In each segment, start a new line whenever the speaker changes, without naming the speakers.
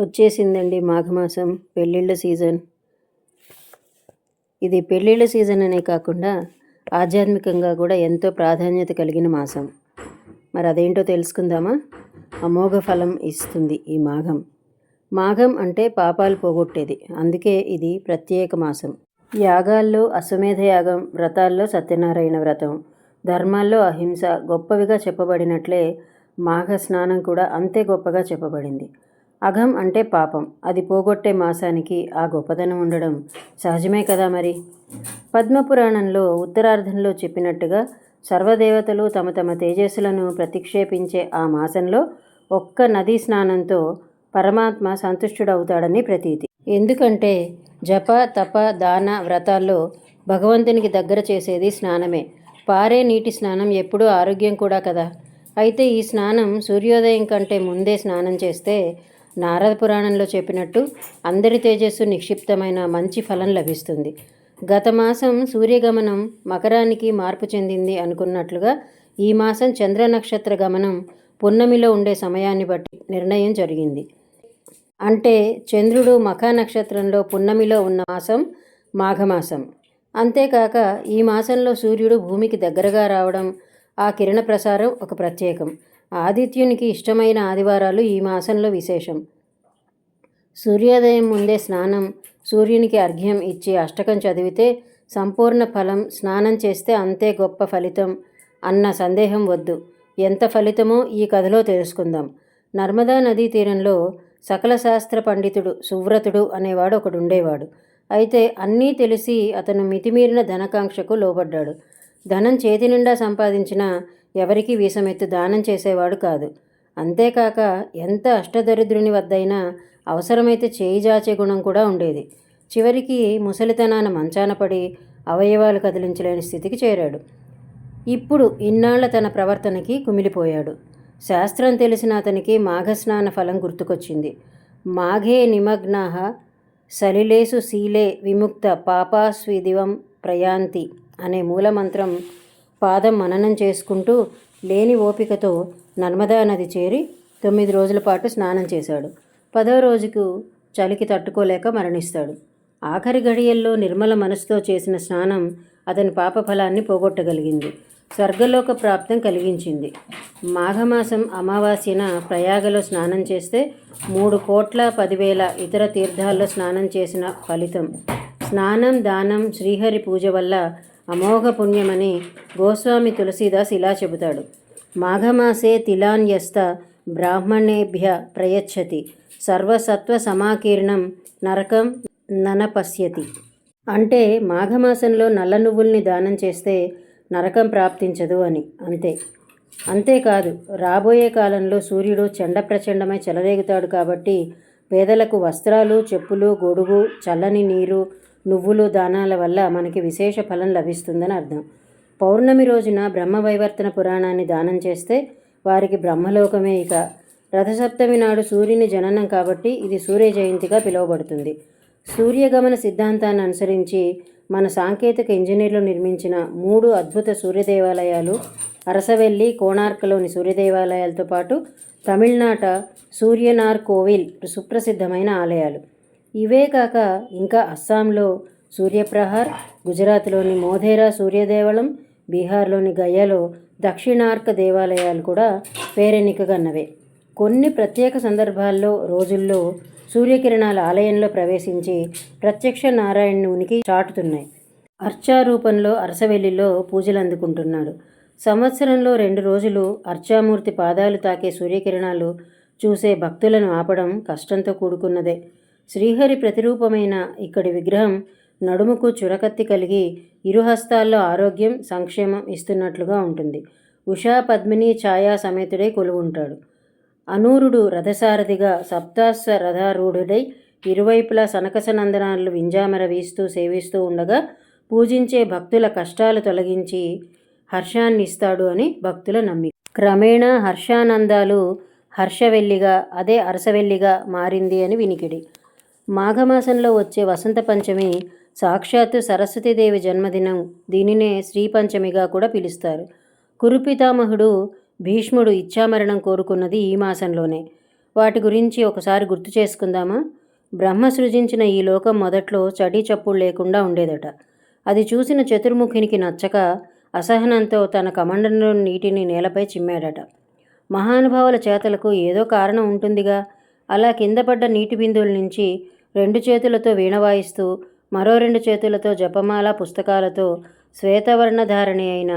వచ్చేసిందండి మాఘమాసం పెళ్ళిళ్ళ సీజన్. ఇది పెళ్ళిళ్ళ సీజన్ అనే కాకుండా ఆధ్యాత్మికంగా కూడా ఎంతో ప్రాధాన్యత కలిగిన మాసం. మరి అదేంటో తెలుసుకుందామా? అమోఘ ఫలం ఇస్తుంది ఈ మాఘం. మాఘం అంటే పాపాలు పోగొట్టేది. అందుకే ఇది ప్రత్యేక మాసం. యాగాల్లో అశ్వమేధ యాగం వ్రతాల్లో సత్యనారాయణ వ్రతం ధర్మాల్లో అహింస గొప్పవిగా చెప్పబడినట్లే మాఘ స్నానం కూడా అంతే గొప్పగా చెప్పబడింది. అఘం అంటే పాపం. అది పోగొట్టే మాసానికి ఆ గొప్పదనం ఉండడం సహజమే కదా మరి? పద్మపురాణంలో ఉత్తరార్ధంలో చెప్పినట్టుగా సర్వదేవతలు తమ తమ తేజస్సులను ప్రతిక్షేపించే ఆ మాసంలో ఒక్క నదీ స్నానంతో పరమాత్మ సంతుష్టుడవుతాడని ప్రతీతి. ఎందుకంటే జప తప దాన వ్రతాల్లో భగవంతునికి దగ్గర చేసేది స్నానమే. పారే నీటి స్నానం ఎప్పుడూ ఆరోగ్యం కూడా కదా. అయితే ఈ స్నానం సూర్యోదయం కంటే ముందే స్నానం చేస్తే నారద పురాణంలో చెప్పినట్టు అందరి తేజస్సు నిక్షిప్తమైన మంచి ఫలం లభిస్తుంది. గత మాసం సూర్యగమనం మకరానికి మార్పు చెందింది అనుకున్నట్లుగా ఈ మాసం చంద్ర నక్షత్ర గమనం పున్నమిలో ఉండే సమయాన్ని బట్టి నిర్ణయం జరిగింది. అంటే చంద్రుడు మఖా నక్షత్రంలో పున్నమిలో ఉన్న మాసం మాఘమాసం. అంతేకాక ఈ మాసంలో సూర్యుడు భూమికి దగ్గరగా రావడం ఆ కిరణ ప్రసారం ఒక ప్రత్యేకం. ఆదిత్యునికి ఇష్టమైన ఆదివారాలు ఈ మాసంలో విశేషం. సూర్యోదయం ముందే స్నానం సూర్యునికి అర్ఘ్యం ఇచ్చి అష్టకం చదివితే సంపూర్ణ ఫలం స్నానం చేస్తే అంతే గొప్ప ఫలితం అన్న సందేహం వద్దు. ఎంత ఫలితమో ఈ కథలో తెలుసుకుందాం. నర్మదా నదీ తీరంలో సకల శాస్త్ర పండితుడు సువ్రతుడు అనేవాడు ఒకడుండేవాడు. అయితే అన్నీ తెలిసి అతను మితిమీరిన ధనకాంక్షకు లోబడ్డాడు. ధనం చేతి నిండా సంపాదించినా ఎవరికీ వీసమెత్తు దానం చేసేవాడు కాదు. అంతేకాక ఎంత అష్టదరిద్రుని వద్దైనా అవసరమైతే చేయి జాచే గుణం కూడా ఉండేది. చివరికి ముసలితనాన మంచాన పడి అవయవాలు కదిలించలేని స్థితికి చేరాడు. ఇప్పుడు ఇన్నాళ్ళ తన ప్రవర్తనకి కుమిలిపోయాడు. శాస్త్రం తెలిసిన అతనికి మాఘస్నాన ఫలం గుర్తుకొచ్చింది. మాఘే నిమగ్నాహ సలిలేసు శీలే విముక్త పాపాస్విదివం ప్రయాంతి. అనే మూలమంత్రం పాదం మననం చేసుకుంటూ లేని ఓపికతో నర్మదా నది చేరి తొమ్మిది రోజుల పాటు స్నానం చేశాడు. పదో రోజుకు చలికి తట్టుకోలేక మరణిస్తాడు. ఆఖరి గడియల్లో నిర్మల మనసుతో చేసిన స్నానం అతని పాపఫలాన్ని పోగొట్టగలిగింది. స్వర్గలోక ప్రాప్తం కలిగించింది. మాఘమాసం అమావాస్యన ప్రయాగలో స్నానం చేస్తే మూడు కోట్ల పదివేల ఇతర తీర్థాల్లో స్నానం చేసిన ఫలితం. స్నానం దానం శ్రీహరి పూజ వల్ల అమోఘ పుణ్యమని గోస్వామి తులసీదాస్ ఇలా చెబుతాడు. మాఘమాసే తిలాన్యస్త బ్రాహ్మణేభ్య ప్రయచ్చతి సర్వసత్వ సమాకీర్ణం నరకం ననపశ్యతి. అంటే మాఘమాసంలో నల్ల నువ్వుల్ని దానం చేస్తే నరకం ప్రాప్తించదు అని. అంతే. అంతేకాదు రాబోయే కాలంలో సూర్యుడు చండప్రచండమై చెలరేగుతాడు కాబట్టి పేదలకు వస్త్రాలు చెప్పులు గొడుగు చల్లని నీరు నువ్వులు దానాల వల్ల మనకి విశేష ఫలం లభిస్తుందని అర్థం. పౌర్ణమి రోజున బ్రహ్మవైవర్తన పురాణాన్ని దానం చేస్తే వారికి బ్రహ్మలోకమే ఇక. రథసప్తమి నాడు సూర్యుని జననం కాబట్టి ఇది సూర్య జయంతిగా పిలువబడుతుంది. సూర్యగమన సిద్ధాంతాన్ని అనుసరించి మన సాంకేతిక ఇంజనీర్లు నిర్మించిన మూడు అద్భుత సూర్యదేవాలయాలు అరసవెల్లి కోణార్కలోని సూర్యదేవాలయాలతో పాటు తమిళనాట సూర్యనార్ కోవిల్ సుప్రసిద్ధమైన ఆలయాలు. ఇవే కాక ఇంకా అస్సాంలో సూర్యప్రహార్ గుజరాత్లోని మోధేరా సూర్యదేవళం బీహార్లోని గయలో దక్షిణార్క దేవాలయాలు కూడా పేరెన్నికగన్నవే. కొన్ని ప్రత్యేక సందర్భాల్లో రోజుల్లో సూర్యకిరణాల ఆలయంలో ప్రవేశించి ప్రత్యక్ష నారాయణుని ఉనికి చాటుతున్నాయి. అర్చా రూపంలో అరసవెల్లిలో పూజలు అందుకుంటున్నాడు. సంవత్సరంలో రెండు రోజులు అర్చామూర్తి పాదాలు తాకే సూర్యకిరణాలు చూసే భక్తులను ఆపడం కష్టంతో కూడుకున్నదే. శ్రీహరి ప్రతిరూపమైన ఇక్కడి విగ్రహం నడుముకు చురకత్తి కలిగి ఇరుహస్తాల్లో ఆరోగ్యం సంక్షేమం ఇస్తున్నట్లుగా ఉంటుంది. ఉషా పద్మిని ఛాయా సమేతుడై కొలువుంటాడు. అనూరుడు రథసారథిగా సప్తాస్వ రథారూఢుడై ఇరువైపులా సనకసనందనాలు వింజామర వీస్తూ సేవిస్తూ ఉండగా పూజించే భక్తుల కష్టాలు తొలగించి హర్షాన్ని ఇస్తాడు అని భక్తుల నమ్మి క్రమేణా హర్షానందాలు హర్షవెల్లిగా అదే అరసవెల్లిగా మారింది అని వినికిడి. మాఘమాసంలో వచ్చే వసంత పంచమి సాక్షాత్తు సరస్వతీదేవి జన్మదినం. దీనినే శ్రీపంచమిగా కూడా పిలుస్తారు. కురుపితామహుడు భీష్ముడు ఇచ్ఛామరణం కోరుకున్నది ఈ మాసంలోనే. వాటి గురించి ఒకసారి గుర్తు చేసుకుందామా? బ్రహ్మ సృజించిన ఈ లోకం మొదట్లో చడీ చప్పుడు లేకుండా ఉండేదట. అది చూసిన చతుర్ముఖినికి నచ్చక అసహనంతో తన కమండంలో నీటిని నేలపై చిమ్మాడట. మహానుభావుల చేతలకు ఏదో కారణం ఉంటుందిగా. అలా కింద పడ్డ నీటి బిందువుల నుంచి రెండు చేతులతో వీణ వాయిస్తూ మరో రెండు చేతులతో జపమాల పుస్తకాలతో శ్వేతవర్ణధారణి అయిన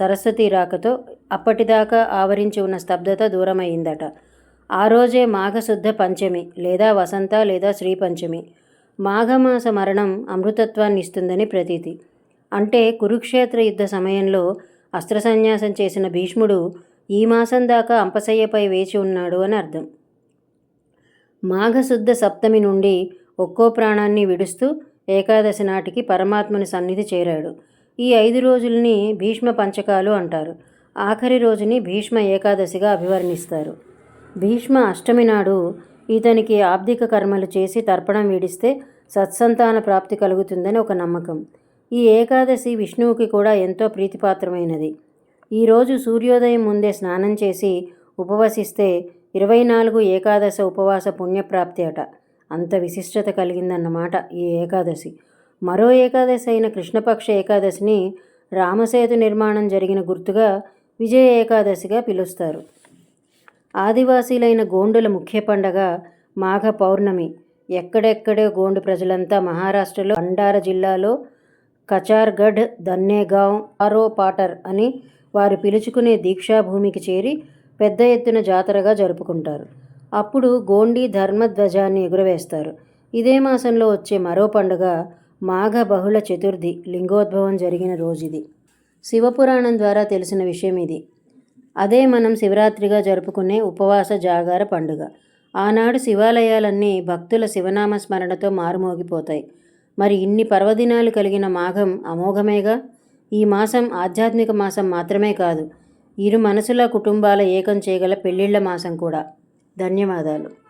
సరస్వతి రాకతో అప్పటిదాకా ఆవరించి ఉన్న స్తబ్దత దూరమైందట. ఆ రోజే మాఘశుద్ధ పంచమి లేదా వసంత లేదా శ్రీ పంచమి మాఘమాస మరణం అమృతత్వాన్ని ఇస్తుందని ప్రతీతి. అంటే కురుక్షేత్ర యుద్ధ సమయంలో అస్త్ర సన్యాసం చేసిన భీష్ముడు ఈ మాసం దాకా అంపశయ్యపై వేచి ఉన్నాడు అని అర్థం. మాఘశుద్ధ సప్తమి నుండి ఒక్కో ప్రాణాన్ని విడుస్తూ ఏకాదశి నాటికి పరమాత్మని సన్నిధి చేరాడు. ఈ ఐదు రోజుల్ని భీష్మ పంచకాలు అంటారు. ఆఖరి రోజుని భీష్మ ఏకాదశిగా అభివర్ణిస్తారు. భీష్మ అష్టమి నాడు ఇతనికి ఆబ్దిక కర్మలు చేసి తర్పణం వీడిస్తే సత్సంతాన ప్రాప్తి కలుగుతుందని ఒక నమ్మకం. ఈ ఏకాదశి విష్ణువుకి కూడా ఎంతో ప్రీతిపాత్రమైనది. ఈరోజు సూర్యోదయం ముందే స్నానం చేసి ఉపవసిస్తే ఇరవై నాలుగు ఏకాదశ ఉపవాస పుణ్యప్రాప్తి అట. అంత విశిష్టత కలిగిందన్నమాట ఈ ఏకాదశి. మరో ఏకాదశి అయిన కృష్ణపక్ష ఏకాదశిని రామసేతు నిర్మాణం జరిగిన గుర్తుగా విజయ ఏకాదశిగా పిలుస్తారు. ఆదివాసీలైన గోండుల ముఖ్య పండగ మాఘ పౌర్ణమి. ఎక్కడెక్కడే గోండు ప్రజలంతా మహారాష్ట్రలో భండార జిల్లాలో కచార్గఢ్ దన్నేగావ్ ఆరో పాటర్ అని వారు పిలుచుకునే దీక్షాభూమికి చేరి పెద్ద ఎత్తున జాతరగా జరుపుకుంటారు. అప్పుడు గోండి ధర్మధ్వజాన్ని ఎగురవేస్తారు. ఇదే మాసంలో వచ్చే మరో పండుగ మాఘ బహుళ చతుర్థి లింగోద్భవం జరిగిన రోజుది. శివపురాణం ద్వారా తెలిసిన విషయం ఇది. అదే మనం శివరాత్రిగా జరుపుకునే ఉపవాస జాగార పండుగ. ఆనాడు శివాలయాలన్నీ భక్తుల శివనామ స్మరణతో మారుమోగిపోతాయి. మరి ఇన్ని పర్వదినాలు కలిగిన మాఘం అమోఘమేగా? ఈ మాసం ఆధ్యాత్మిక మాసం మాత్రమే కాదు. ఇరు మనసుల కుటుంబాల ఏకం చేయగల పెళ్ళిళ్ళ మాసం కూడా. ధన్యవాదాలు.